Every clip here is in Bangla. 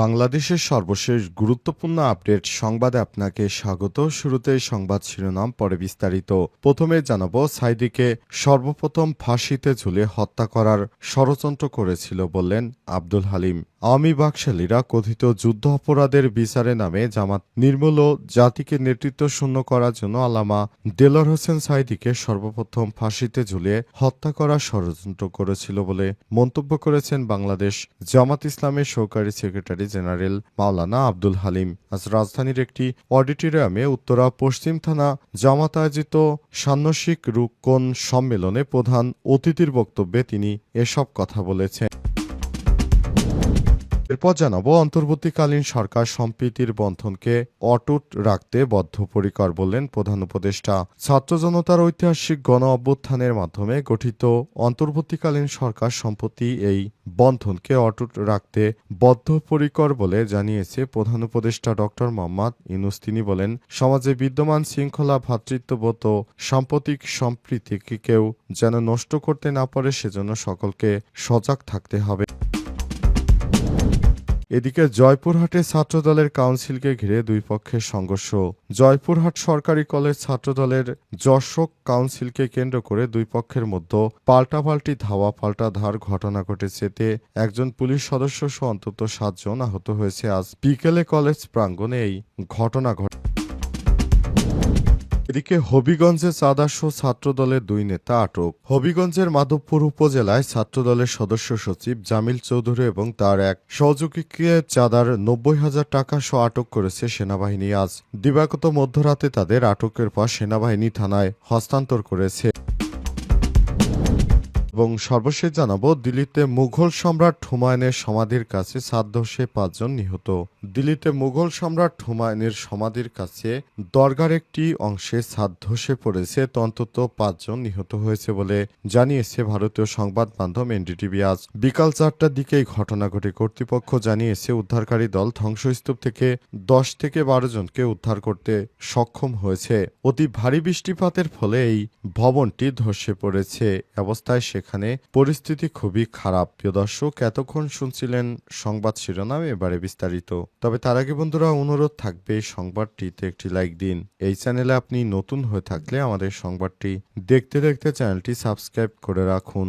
বাংলাদেশের সর্বশেষ গুরুত্বপূর্ণ আপডেট সংবাদে আপনাকে স্বাগত। শুরুতে সংবাদ শিরোনাম, পরে বিস্তারিত। প্রথমে জানাব, সাইদিকে সর্বপ্রথম ফাঁসিতে ঝুলে হত্যা করার ষড়যন্ত্র করেছিল বললেন আব্দুল হালিম। আওয়ামী বাকশালীরা কথিত যুদ্ধ অপরাধের বিচারে নামে জামাত নির্মূল ও জাতিকে নেতৃত্ব শূন্য করার জন্য আলামা দেলোয়ার হোসেন সাইদিকে সর্বপ্রথম ফাঁসিতে ঝুলিয়ে হত্যা করার ষড়যন্ত্র করেছিল বলে মন্তব্য করেছেন বাংলাদেশ জামাত ইসলামের সহকারী সেক্রেটারি জেনারেল মাওলানা আব্দুল হালিম। আজ রাজধানীর একটি অডিটোরিয়ামে উত্তরা পশ্চিম থানা জামাত আয়োজিত সান্নসিক রুকন সম্মেলনে প্রধান অতিথির বক্তব্যে তিনি এসব কথা বলেছেন। এরপর জানাব, অন্তর্বর্তীকালীন সরকার সম্প্রীতির বন্ধনকে অটুট রাখতে বদ্ধপরিকর বললেন প্রধান উপদেষ্টা। ছাত্র জনতার ঐতিহাসিক গণ অভ্যুত্থানের মাধ্যমে গঠিত অন্তর্বর্তীকালীন সরকার সম্প্রতি এই বন্ধনকে অটুট রাখতে বদ্ধপরিকর বলে জানিয়েছে প্রধান উপদেষ্টা ডক্টর মোহাম্মদ ইনুস তিনি বলেন, সমাজে বিদ্যমান শৃঙ্খলা ভ্রাতৃত্ববোধ সাম্প্রতিক সম্প্রীতিকে কেউ যেন নষ্ট করতে না পারে, সেজন্য সকলকে সজাগ থাকতে হবে। এদিকে জয়পুরহাটে ছাত্রদলের কাউন্সিলকে ঘিরে দুই পক্ষের সংঘর্ষ। জয়পুরহাট সরকারি কলেজ ছাত্রদলের যশোক কাউন্সিলকে কেন্দ্র করে দুই পক্ষের মধ্যে পাল্টাপাল্টি ধাওয়া পাল্টা ধার ঘটনা ঘটেছে। একজন পুলিশ সদস্য সহ অন্তত সাতজন আহত হয়েছে। আজ বিকেলে কলেজ প্রাঙ্গণে এই ঘটনা ঘটে। এদিকে হবিগঞ্জে চাঁদাসহ ছাত্রদলের দুই নেতা আটক। হবিগঞ্জের মাধবপুর উপজেলায় ছাত্রদলের সদস্য সচিব জামিল চৌধুরী এবং তার এক সহযোগীকে চাঁদার নব্বই হাজার টাকা সহ আটক করেছে সেনাবাহিনী। আজ দিবাগত মধ্যরাতে তাদের আটকের পর সেনাবাহিনী থানায় হস্তান্তর করেছে। এবং সর্বশেষ জানাব, দিল্লিতে মুঘল সম্রাট হুমায়ুনের সমাধির কাছে সাতদশে পাঁচজন নিহত। দিল্লিতে মুঘল সম্রাট হুমায়ুনের সমাধির কাছে দরগার একটি অংশে ধসে পড়েছে অন্তত পাঁচজন নিহত হয়েছে বলে জানিয়েছে ভারতীয় সংবাদ মাধ্যম এনডিটিভি। আজ বিকাল চারটার দিকে এই ঘটনা ঘটে। কর্তৃপক্ষ জানিয়েছে, উদ্ধারকারী দল ধ্বংসস্তূপ থেকে দশ থেকে বারো জনকে উদ্ধার করতে সক্ষম হয়েছে। অতি ভারী বৃষ্টিপাতের ফলে এই ভবনটি ধসে পড়েছে। অবস্থায় সেখানে পরিস্থিতি খুবই খারাপ। প্রিয় দর্শক, এতক্ষণ শুনছিলেন সংবাদ শিরোনাম, এবারে বিস্তারিত। তবে তার আগে বন্ধুরা, অনুরোধ থাকবে সংবাদটিতে একটি লাইক দিন। এই চ্যানেলে আপনি নতুন হয়ে থাকলে আমাদের সংবাদটি দেখতে দেখতে চ্যানেলটি সাবস্ক্রাইব করে রাখুন।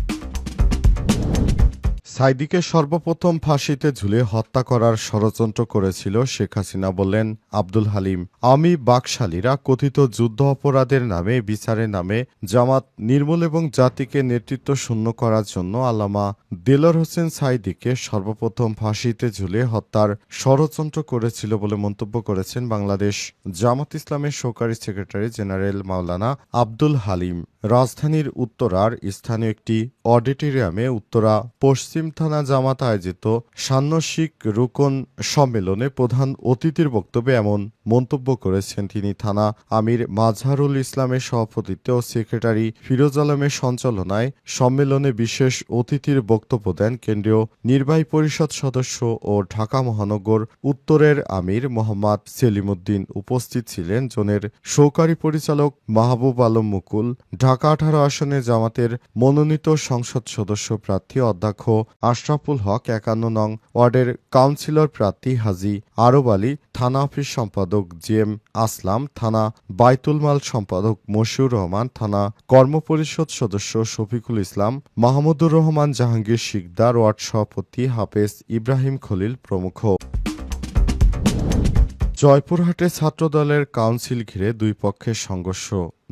সাইদিকে সর্বপ্রথম ফাঁসিতে ঝুলে হত্যা করার ষড়যন্ত্র করেছিল শেখ হাসিনা বললেন আব্দুল হালিম। আমি বাকশালীরা কথিত যুদ্ধ অপরাধের নামে, বিচারের নামে, জামাত নির্মূল এবং জাতিকে নেতৃত্ব শূন্য করার জন্য আলামা দেলোয়ার হোসেন সাইদিকে সর্বপ্রথম ফাঁসিতে ঝুলে হত্যার ষড়যন্ত্র করেছিল বলে মন্তব্য করেছেন বাংলাদেশ জামাত ইসলামের সহকারী সেক্রেটারি জেনারেল মাওলানা আব্দুল হালিম। রাজধানীর উত্তরার স্থানীয় একটি অডিটোরিয়ামে উত্তরা পশ্চিম থানা জামাত আয়োজিত সান্নসিক রুকন সম্মেলনে প্রধান অতিথির বক্তব্যে এমন মন্তব্য করেছেন তিনি থানা আমির মাজহারুল ইসলামের সভাপতিত্বে ও সেক্রেটারি ফিরোজ আলমের সঞ্চালনায় সম্মেলনে বিশেষ অতিথির বক্তব্য দেন কেন্দ্রীয় নির্বাহী পরিষদ সদস্য ও ঢাকা মহানগর উত্তরের আমির মোহাম্মদ সেলিমুদ্দিন উপস্থিত ছিলেন জোনের সহকারী পরিচালক মাহবুব আলম মুকুল, ঢাকা আঠারো আসনে জামাতের মনোনীত সংসদ সদস্য প্রার্থী অধ্যক্ষ আশরাফুল হক, একান্ন নং ওয়ার্ডের কাউন্সিলর প্রার্থী হাজি আরব আলী, থানা অফিস সম্পাদক জি এম আসলাম, থানা বাইতুল মাল সম্পাদক মশিউর রহমান, থানা কর্মপরিষদ সদস্য শফিকুল ইসলাম, মাহমুদুর রহমান জাহাঙ্গীর শিকদার, ওয়ার্ড সভাপতি হাফেজ ইব্রাহিম খলিল প্রমুখ। জয়পুরহাটে ছাত্রদলের কাউন্সিল ঘিরে দুই পক্ষের সংঘর্ষ।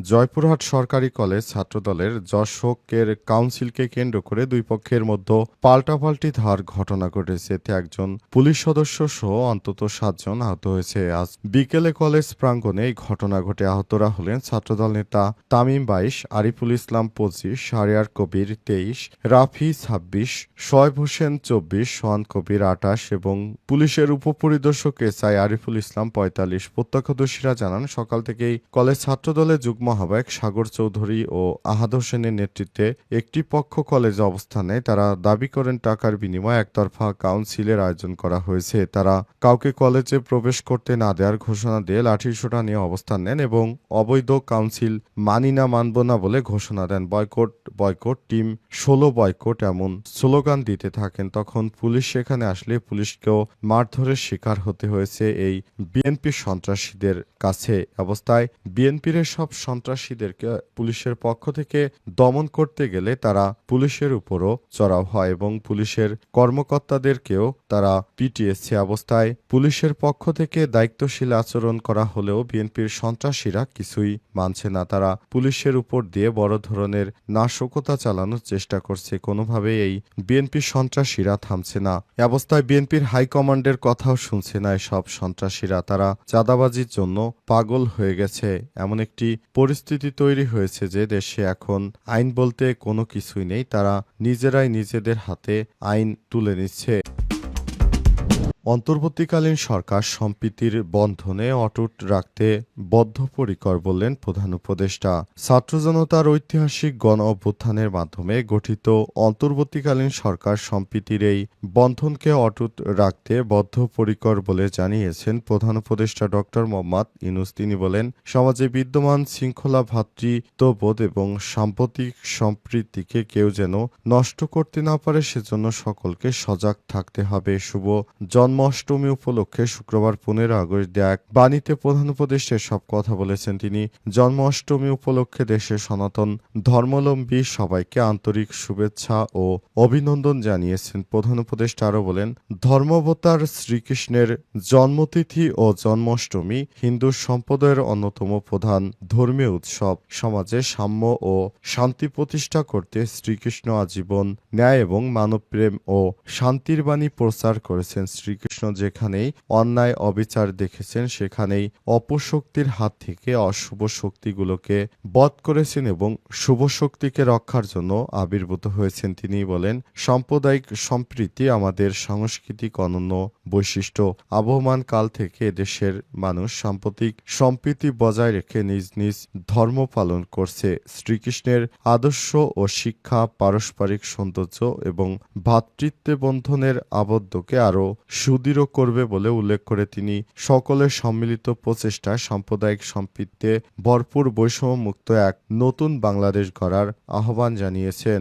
জয়পুরহাট সরকারি কলেজ ছাত্রদলের যশোকের কাউন্সিলকে কেন্দ্র করে দুই পক্ষের মধ্যে পাল্টাপাল্টি ধার ঘটনা ঘটেছে। এতে একজন পুলিশ সদস্য সহ অন্তত সাতজন আহত হয়েছে। আজ বিকেলে কলেজ প্রাঙ্গণে এই ঘটনা ঘটে। আহতরা হলেন ছাত্রদল নেতা তামিম বাইশ, আরিফুল ইসলাম পঁচিশ শারিয়ার কবির তেইশ, রাফি ছাব্বিশ, শয়েব হোসেন চব্বিশ, সোহান কবির আটাশ এবং পুলিশের উপপরিদর্শক এসআই আরিফুল ইসলাম পঁয়তাল্লিশ প্রত্যক্ষদর্শীরা জানান, সকাল থেকেই কলেজ ছাত্রদলের যুগ্ম মহাবায়ক সাগর চৌধুরী ও আহাদ হোসেনের নেতৃত্বে একটি পক্ষ কলেজে অবস্থান তারা দাবি করেন টাকার বিনিময়ে একতরফা কাউন্সিলের আয়োজন করা হয়েছে। তারা কাউকে কলেজে প্রবেশ করতে না দেওয়ার ঘোষণা দিয়ে লাঠিসোঁটা নিয়ে অবস্থান নেন এবং অবৈধ কাউন্সিল মানি না, মানব না বলে ঘোষণা দেন। বয়কট বয়কট টিম, ষোলো বয়কট এমন স্লোগান দিতে থাকেন। তখন পুলিশ সেখানে আসলে পুলিশকেও মারধরের শিকার হতে হয়েছে এই বিএনপি সন্ত্রাসীদের কাছে। অবস্থায় বিএনপির সব সন্ত্রাসীদেরকে পুলিশের পক্ষ থেকে দমন করতে গেলে তারা পুলিশের উপরও চড়াও হয় এবং পুলিশের কর্মকর্তাদেরকেও তারা পিটিয়েছে অবস্থায় পুলিশের পক্ষ থেকে দায়িত্বশীল আচরণ করা হলেও বিএনপির সন্ত্রাসীরা কিছুই মানছে না। তারা পুলিশের উপর দিয়ে বড় ধরনের নাশকতা চালানোর চেষ্টা করছে। কোনোভাবে এই বিএনপি সন্ত্রাসীরা থামছে না। এ অবস্থায় বিএনপির হাইকমান্ডের কথাও শুনছে না এসব সন্ত্রাসীরা। তারা চাঁদাবাজির জন্য পাগল হয়ে গেছে। এমন একটি পরিস্থিতি তৈরি হয়েছে যে দেশে এখন আইন বলতে কোনো কিছুই নেই, তারা নিজেরাই নিজেদের হাতে আইন তুলে নিচ্ছে। অন্তর্বর্তীকালীন সরকার সম্প্রীতির বন্ধনে অটুট রাখতে বদ্ধপরিকর বললেন প্রধান উপদেষ্টা। ছাত্র জনতার ঐতিহাসিক গণ অভ্যুত্থানের মাধ্যমে গঠিত অন্তর্বর্তীকালীন সরকার সম্প্রীতির এই বন্ধনকে অটুট রাখতে বদ্ধপরিকর বলে জানিয়েছেন প্রধান উপদেষ্টা ডক্টর মোহাম্মদ ইনুস তিনি বলেন, সমাজে বিদ্যমান শৃঙ্খলা ভ্রাতৃত্ববোধ এবং সাম্প্রতিক সম্প্রীতিকে কেউ যেন নষ্ট করতে না পারে, সেজন্য সকলকে সজাগ থাকতে হবে। শুভ জন্মাষ্টমী উপলক্ষে শুক্রবার পনেরো আগস্ট দেয়া এক বাণীতে প্রধান উপদেষ্টা সব কথা বলেছেন। তিনি, জন্মাষ্টমী উপলক্ষে দেশের সনাতন ধর্মাবলম্বী সবাইকে আন্তরিক শুভেচ্ছা ও অভিনন্দন জানিয়েছেন। প্রধান উপদেষ্টা আরও বলেন, ধর্মাবতার শ্রীকৃষ্ণের জন্মতিথি ও জন্মাষ্টমী হিন্দু সম্প্রদায়ের অন্যতম প্রধান ধর্মীয় উৎসব। সমাজে সাম্য ও শান্তি প্রতিষ্ঠা করতে শ্রীকৃষ্ণ আজীবন ন্যায় এবং মানবপ্রেম ও শান্তির বাণী প্রচার করেছেন শ্রীকৃষ্ণ যেখানেই অন্যায় অবিচার দেখেছেন, সেখানেই অপশক্তির হাত থেকে অশুভ শক্তিগুলোকে বধ করেছেন এবং শুভ শক্তিকে রক্ষার জন্য আবির্ভূত হয়েছেন। তিনি বলেন, সাম্প্রদায়িক সম্প্রীতি আমাদের সাংস্কৃতিক অনন্য বৈশিষ্ট্য। আবহমান কাল থেকে দেশের মানুষ সাম্প্রতিক সম্প্রীতি বজায় রেখে নিজ নিজ ধর্ম পালন করছে। শ্রীকৃষ্ণের আদর্শ ও শিক্ষা, পারস্পরিক সৌন্দর্য এবং বন্ধনের আবদ্ধকে আরও সুদৃঢ় করবে বলে উল্লেখ করে তিনি। সকলের সম্মিলিত প্রচেষ্টায় সাম্প্রদায়িক সম্পৃক্তে ভরপুর বৈষম্যমুক্ত এক নতুন বাংলাদেশ গড়ার আহ্বান জানিয়েছেন।